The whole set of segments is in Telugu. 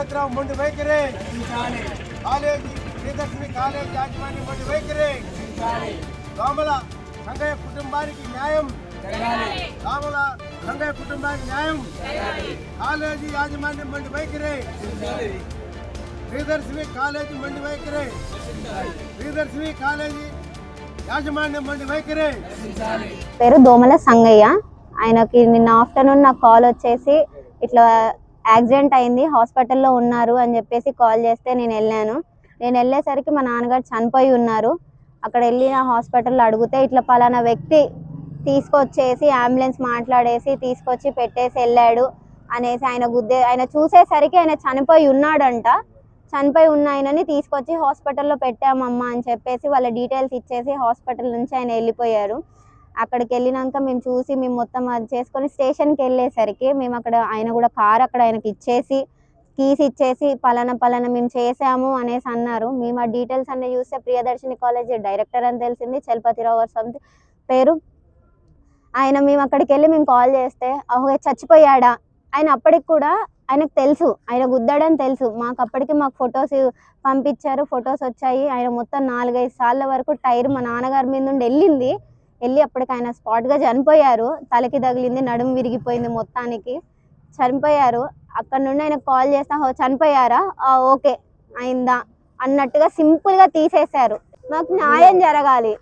కాలేజ్ మొండి వైఖరి. కాలేజీ శ్రీదర్శిని కాలేజ్ యాజమాన్యం మొండి వైఖరి. దోమల సంగయ్య కుటుంబానికి న్యాయం. దోమల సంగయ్య కుటుంబానికి న్యాయం. కాలేజీ యాజమాన్యం మొండి వైఖరి. శ్రీదర్శిని కాలేజీ మొండి వైఖరి. శ్రీదర్శిని కాలేజీ యాజమాన్యం మొండి వైఖరి. పేరు దోమల సంగయ్య. ఆయనకి నిన్న ఆఫ్టర్నూన్ నాకు కాల్ వచ్చేసి ఇట్లా యాక్సిడెంట్ అయింది హాస్పిటల్లో ఉన్నారు అని చెప్పేసి కాల్ చేస్తే నేను వెళ్ళాను. నేను వెళ్ళేసరికి మా నాన్నగారు చనిపోయి ఉన్నారు. అక్కడ వెళ్ళి నా హాస్పిటల్లో అడిగితే ఇట్లా పలానా వ్యక్తి తీసుకొచ్చేసి అంబులెన్స్ మాట్లాడేసి తీసుకొచ్చి పెట్టేసి వెళ్ళాడు అనేసి ఆయన గుద్దే ఆయన చూసేసరికి ఆయన చనిపోయి ఉన్నాడంట. చనిపోయి ఉన్న ఆయనని తీసుకొచ్చి హాస్పిటల్లో పెట్టామమ్మా అని చెప్పేసి వాళ్ళ డీటెయిల్స్ ఇచ్చేసి హాస్పిటల్ నుంచి ఆయన వెళ్ళిపోయారు. అక్కడికి వెళ్ళినాక మేము చూసి మేము మొత్తం అది చేసుకొని స్టేషన్కి వెళ్ళేసరికి మేము అక్కడ ఆయన కూడా కార్ అక్కడ ఆయనకి ఇచ్చేసి కీస్ ఇచ్చేసి పలానా పలానా మేము చేసాము అనేసి అన్నారు. మేము ఆ డీటెయిల్స్ అన్ని చూస్తే ప్రియదర్శిని కాలేజ్ డైరెక్టర్ అని తెలిసింది చలపతిరావు సంథింగ్ పేరు. ఆయన మేము అక్కడికి వెళ్ళి మేము కాల్ చేస్తే అహో చచ్చిపోయాడా? ఆయన అప్పటికి కూడా ఆయనకు తెలుసు ఆయన గుద్దాడని తెలుసు. మాకు అప్పటికి మాకు ఫొటోస్ పంపించారు ఫొటోస్ వచ్చాయి. ఆయన మొత్తం నాలుగైదు సార్ల వరకు టైర్ మా నాన్నగారి మీద నుండి వెళ్ళింది. వెళ్ళి అప్పటికి ఆయన స్పాట్గా చనిపోయారు. తలకి తగిలింది నడుము విరిగిపోయింది మొత్తానికి. చనిపోయారు. అక్కడ నుండి ఆయన కాల్ చేస్తా చనిపోయారా? ఓకే అయిందా? అన్నట్టుగా సింపుల్గా తీసేశారు. మాకు న్యాయం జరగాలి.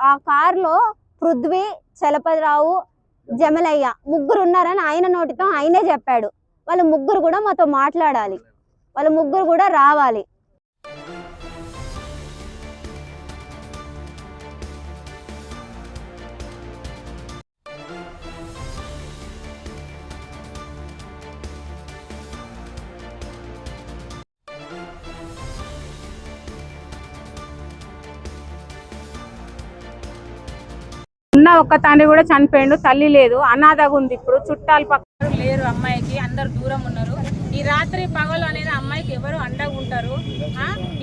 ఆ కార్లో పృథ్వీ చలపతిరావు జమలయ్య ముగ్గురు ఉన్నారని ఆయన నోటితో ఆయనే చెప్పాడు. వాళ్ళ ముగ్గురు కూడా మాతో మాట్లాడాలి. వాళ్ళ ముగ్గురు కూడా రావాలి. ఉన్న ఒక్క తండ్రి కూడా చనిపోయిండు తల్లి లేదు అనాథగా ఉంది ఇప్పుడు చుట్టాలు పక్కన లేరు అమ్మాయికి అందరు దూరం ఉన్నారు. ఈ రాత్రి పగలు అనేది అమ్మాయికి ఎవరు అండగా ఉంటారు?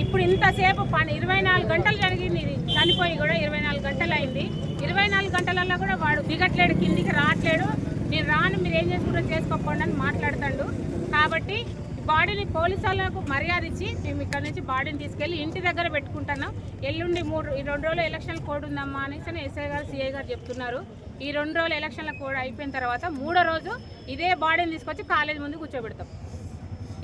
ఇప్పుడు ఇంతసేపు పని ఇరవై నాలుగు గంటలు జరిగింది ఇది. చనిపోయి కూడా ఇరవై నాలుగు గంటలు అయింది. ఇరవై నాలుగు గంటలలో కూడా వాడు దిగట్లేడు కిందికి రావట్లేడు. నేను రాను మీరు ఏం చేసుకుంటారో చేసుకోకపోండి అని మాట్లాడతాడు. కాబట్టి బాడీని పోలీసు వాళ్ళకు మర్యాద ఇచ్చి మేము ఇక్కడ నుంచి బాడీని తీసుకెళ్ళి ఇంటి దగ్గర పెట్టుకుంటున్నాం. ఎల్లుండి మూడు ఈ రెండు రోజులు ఎలక్షన్ల కోడ్ ఉందమ్మా అనేసి ఎస్ఐ గారు సిఐ గారు చెప్తున్నారు. ఈ రెండు రోజులు ఎలక్షన్ల కోడ్ అయిపోయిన తర్వాత మూడో రోజు ఇదే బాడీని తీసుకొచ్చి కాలేజ్ ముందు కూర్చోబెడతాం.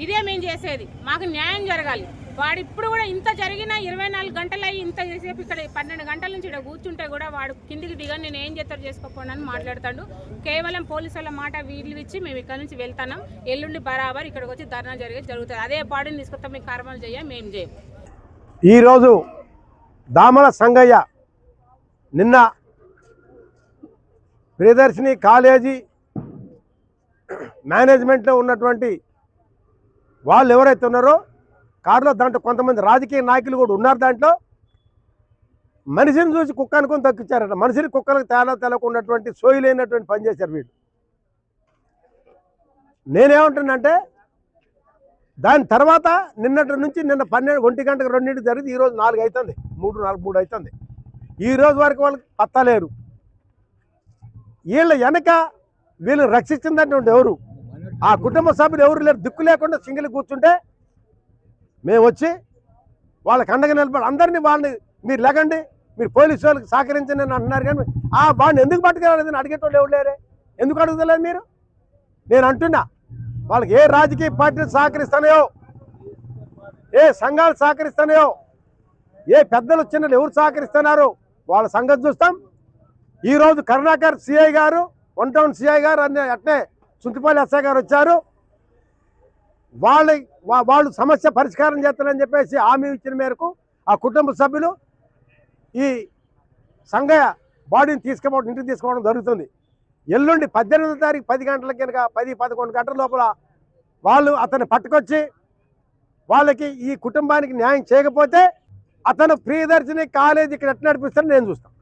ఇదే మేము చేసేది. మాకు న్యాయం జరగాలి. వాడు ఇప్పుడు కూడా ఇంత జరిగిన ఇరవై నాలుగు గంటలు అయ్యి ఇంత చేసేపు ఇక్కడ పన్నెండు గంటల నుంచి ఇక్కడ కూర్చుంటే కూడా వాడు కిందికి దిగని నేను ఏం చేస్తారు చేసుకోపోను అని మాట్లాడతాడు. కేవలం పోలీసు వాళ్ళ మాట వీళ్ళు ఇచ్చి మేము ఇక్కడ నుంచి వెళ్తున్నాం. ఎల్లుండి బరాబర్ ఇక్కడికి వచ్చి ధర్నా జరిగేది జరుగుతుంది. అదే పాడిని తీసుకొస్తాం. మీకు కర్మలు చేయం మేము చేయం. ఈరోజు దామల సంగయ్య నిన్న ప్రియదర్శిని కాలేజీ మేనేజ్మెంట్లో ఉన్నటువంటి వాళ్ళు ఎవరైతే ఉన్నారో కారులో దాంట్లో కొంతమంది రాజకీయ నాయకులు కూడా ఉన్నారు దాంట్లో. మనిషిని చూసి కుక్క అనుకుని తగ్గించారట మనిషిని కుక్కలకు తేడా తెలకున్నటువంటి సోయిలైనటువంటి పని చేశారు వీళ్ళు. నేనేమంటున్నానంటే దాని తర్వాత నిన్నటి నుంచి నిన్న పన్నెండు ఒంటి గంటకు రెండింటి జరిగింది. ఈరోజు నాలుగు అవుతుంది మూడు నాలుగు మూడు అవుతుంది ఈరోజు వరకు వాళ్ళకి పత్తలేరు. వీళ్ళ వెనక వీళ్ళని రక్షించిందంటే ఎవరు? ఆ కుటుంబ సభ్యులు ఎవరు లేరు? దిక్కు లేకుండా సింగిల్ కూర్చుంటే మేము వచ్చి వాళ్ళకి అండగా నిలబడి అందరినీ వాళ్ళని మీరు లేకండి మీరు పోలీసు వాళ్ళకి సహకరించండి అని అంటున్నారు కానీ ఆ వాడిని ఎందుకు పట్టుకెళ్ళలేదని అడిగేటోళ్ళు ఎవరు లేరే? ఎందుకు అడుగుతలేదు మీరు? నేను అంటున్నా వాళ్ళకి ఏ రాజకీయ పార్టీలు సహకరిస్తున్నాయో ఏ సంఘాలు సహకరిస్తున్నాయో ఏ పెద్దలు చిన్నలు ఎవరు సహకరిస్తున్నారో వాళ్ళ సంగతి చూస్తాం. ఈరోజు కరుణాకర్ సిఐ గారు వన్ టౌన్ సిఐ గారు అనే అట్నే సుంటిపల్లి ఎస్ఐ గారు వచ్చారు. వాళ్ళ వాళ్ళు సమస్య పరిష్కారం చేస్తారని చెప్పేసి హామీ ఇచ్చిన మేరకు ఆ కుటుంబ సభ్యులు ఈ సంఘ బాడీని తీసుకుపోవడం ఇంటికి తీసుకోవడం జరుగుతుంది. ఎల్లుండి పద్దెనిమిదో తారీఖు పది గంటల కనుక పది పదకొండు గంటల లోపల వాళ్ళు అతన్ని పట్టుకొచ్చి వాళ్ళకి ఈ కుటుంబానికి న్యాయం చేయకపోతే అతను ప్రియదర్శిని కాలేజీ ఇక్కడ ఎట్లా నడిపిస్తారో నేను చూస్తాను.